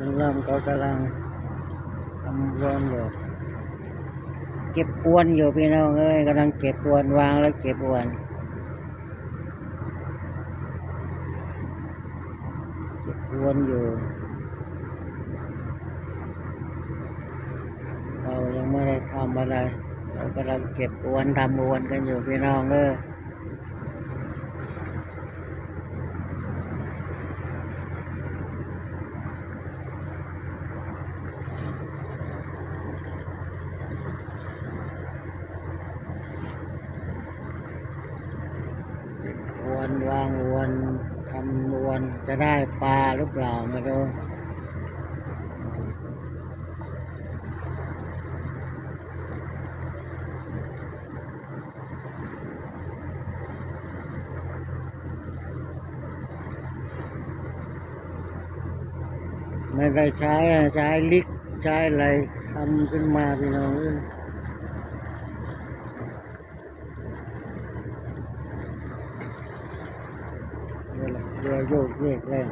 ลุงล่ำก็กำลังทำวนอยู่เก็บอวนอยู่พี่น้องเอ้ยกำลังเก็บอวนวางแล้วเก็บอวนเก็บอวนอยู่เรายังไม่ได้ทำอะไรเรากำลังเก็บอวนทำอวนกันอยู่พี่น้องเอ้ย วนวางวนทำวนจะได้ปลาหรือเปล่าไม่รู้ไม่ได้ใช้ใช้ลิกใช้อะไรทำขึ้นมาพี่น้องเอ้ยเรือเรือ โยกเยกเลย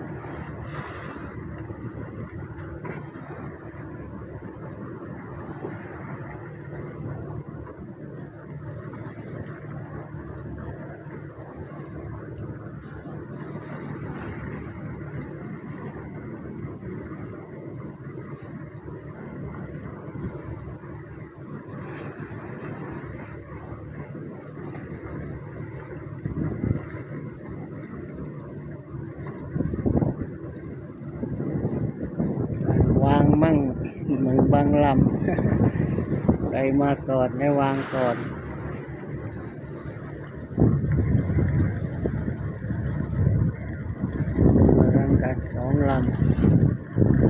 วางมั่งเหมือนบางลำใครมาก่อนได้วางก่อนรังกันสองลำ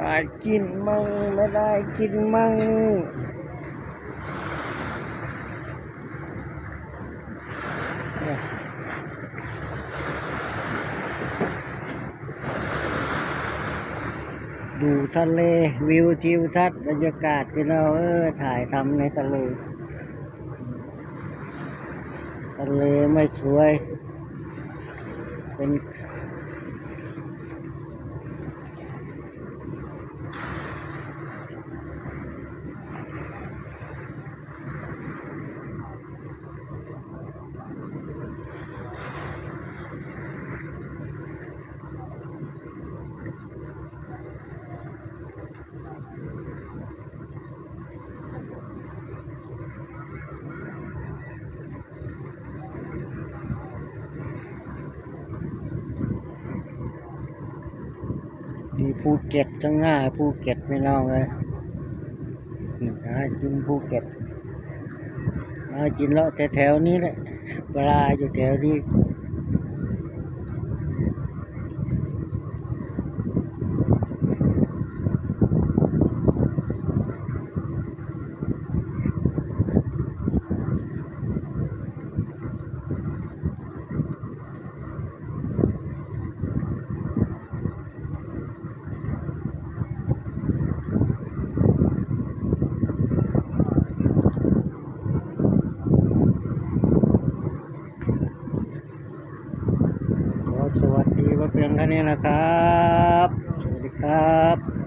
ได้กินมั่งไม่ได้กินมั่งดูทะเลวิวทิวทัศน์บรรยากาศที่เราเออถ่ายทำในทะเล ทะเลไม่สวย เป็น ภูเก็ตทั้งหน้าภูเก็ตไม่น้องเลยนี่หากินภูเก็ตหากินเลาะแต่แถวนี้แหละปลาอยู่แถวนี้ สวัสดีมาเพียงแค่นี้นะครับ สวัสดีครับ